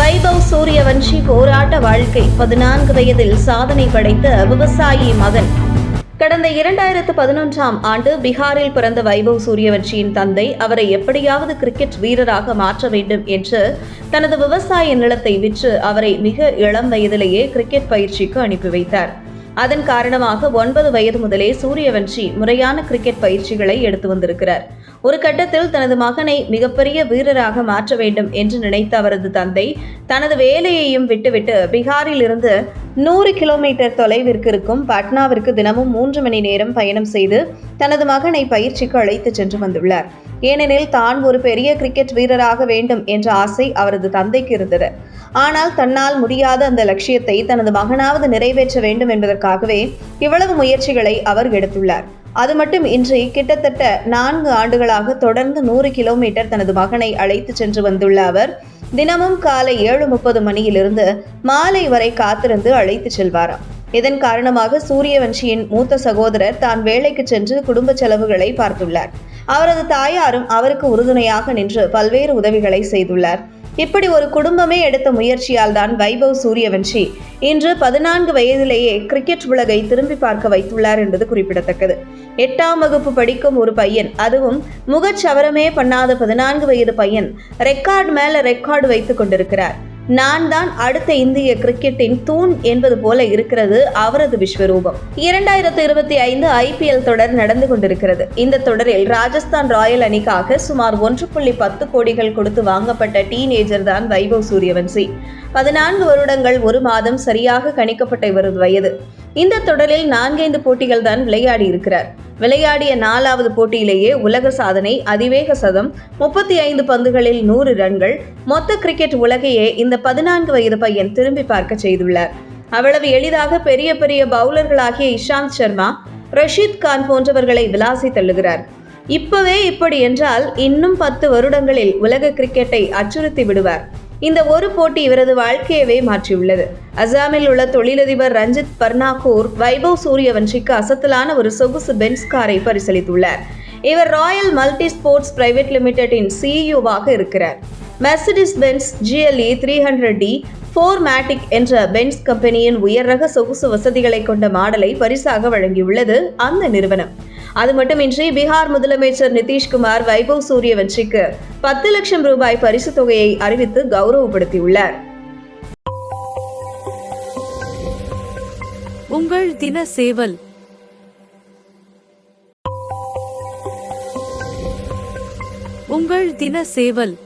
வைபவ் சூரியவன்ஷி போராட்ட வாழ்க்கை பதினான்கு வயதில் சாதனை படைத்த விவசாயி மகன். கடந்த இரண்டாயிரத்து பதினொன்றாம் ஆண்டு பீகாரில் பிறந்த வைபவ் சூரியவன்ஷியின் தந்தை அவரை எப்படியாவது கிரிக்கெட் வீரராக மாற்ற வேண்டும் என்று தனது விவசாய நிலத்தை விற்று அவரை மிக இளம் வயதிலேயே கிரிக்கெட் பயிற்சிக்கு அனுப்பி வைத்தார். அதன் காரணமாக ஒன்பது வயது முதலே சூரியவன்ஷி முறையான கிரிக்கெட் பயிற்சிகளை எடுத்து வந்திருக்கிறார். ஒரு கட்டத்தில் தனது மகனை மிகப்பெரிய வீரராக மாற்ற வேண்டும் என்று நினைத்த அவரது தந்தை தனது வேலையையும் விட்டுவிட்டு பீகாரில் இருந்து நூறு கிலோமீட்டர் தொலைவிற்கு இருக்கும் பாட்னாவிற்கு தினமும் மூன்று மணி நேரம் பயணம் செய்து தனது மகனை பயிற்சிக்கு அழைத்து சென்று வந்துள்ளார். ஏனெனில் தான் ஒரு பெரிய கிரிக்கெட் வீரராக வேண்டும் என்ற ஆசை அவரது தந்தைக்கு இருந்தது. ஆனால் தன்னால் முடியாத அந்த லட்சியத்தை தனது மகனாவது நிறைவேற்ற வேண்டும் என்பதற்காகவே இவ்வளவு முயற்சிகளை அவர் எடுத்துள்ளார். அது மட்டும் இன்றி கிட்டத்தட்ட நான்கு ஆண்டுகளாக தொடர்ந்து நூறு கிலோமீட்டர் தனது மகனை அழைத்து சென்று வந்துள்ள அவர் தினமும் காலை ஏழு முப்பது மணியிலிருந்து மாலை வரை காத்திருந்து அழைத்து செல்வாராம் இதன் காரணமாக சூரியவன்ஷியின் மூத்த சகோதரர் தான் வேலைக்கு சென்று குடும்ப செலவுகளை பார்த்துள்ளார். அவரது தாயாரும் அவருக்கு உறுதுணையாக நின்று பல்வேறு உதவிகளை செய்துள்ளார். இப்படி ஒரு குடும்பமே எடுத்த முயற்சியால் தான் வைபவ் சூரியவன்ஷி இன்று பதினான்கு வயதிலேயே கிரிக்கெட் உலகை திரும்பி பார்க்க வைத்துள்ளார் என்பது குறிப்பிடத்தக்கது. எட்டாம் வகுப்பு படிக்கும் ஒரு பையன் அதுவும் முகச்சவரமே பண்ணாத பதினான்கு வயது பையன் ரெக்கார்டு மேல ரெக்கார்டு வைத்துக் கொண்டிருக்கிறார். நான் தான் அடுத்த இந்திய கிரிக்கெட்டின் தூண் என்பது போல இருக்கிறது அவரது விஸ்வரூபம். இரண்டாயிரத்து இருபத்தி ஐந்து ஐபிஎல் தொடர் நடந்து கொண்டிருக்கிறது. இந்த தொடரில் ராஜஸ்தான் ராயல் அணிக்காக சுமார் ஒன்று புள்ளி பத்து கோடிகள் கொடுத்து வாங்கப்பட்ட டீனேஜர் தான் வைபவ் சூரியவன்சி. பதினான்கு வருடங்கள் ஒரு மாதம் சரியாக கணிக்கப்பட்ட இவரது வயது. இந்த தொடரில் நான்கைந்து போட்டிகள் தான் விளையாடி இருக்கிறார். விளையாடிய நாலாவது போட்டியிலேயே உலக சாதனை அதிவேக சதம் முப்பத்தி ஐந்து பந்துகளில் நூறு ரன்கள். மொத்த கிரிக்கெட் உலகையே இந்த பதினான்கு வயது பையன் திரும்பி பார்க்க செய்துள்ளார். அவ்வளவு எளிதாக பெரிய பெரிய பவுலர்களாகிய இஷாந்த் சர்மா ரஷீத் கான் போன்றவர்களை விளாசி தள்ளுகிறார். இப்பவே இப்படி என்றால் இன்னும் பத்து வருடங்களில் உலக கிரிக்கெட்டை அச்சுறுத்தி விடுவார். இந்த ஒரு போட்டி இவரது வாழ்க்கையவே மாற்றியுள்ளது. அசாமில் உள்ள தொழிலதிபர் ரஞ்சித் பர்னாகூர் வைபவ் சூரியவன்ஷிக்கு அசத்தலான ஒரு சொகுசு பென்ஸ் காரை பரிசளித்துள்ளார் இவர் ராயல் மல்டி ஸ்போர்ட்ஸ் பிரைவேட் லிமிடெடின் சிஇஓவாக இருக்கிறார். Mercedes Benz GLE three hundred D four matic என்ற பென்ஸ் கம்பெனியின் உயர் ரக சொகுசு வசதிகளை கொண்ட மாடலை பரிசாக வழங்கியுள்ளது அந்த நிறுவனம். அது மட்டுமின்றி பீகார் முதலமைச்சர் நிதிஷ்குமார் வைபவ் சூரியவன்ஷிக்கு பத்து லட்சம் ரூபாய் பரிசு தொகையை அறிவித்து கௌரவப்படுத்தியுள்ளார். உங்கள் தின சேவல். உங்கள் தின சேவல்.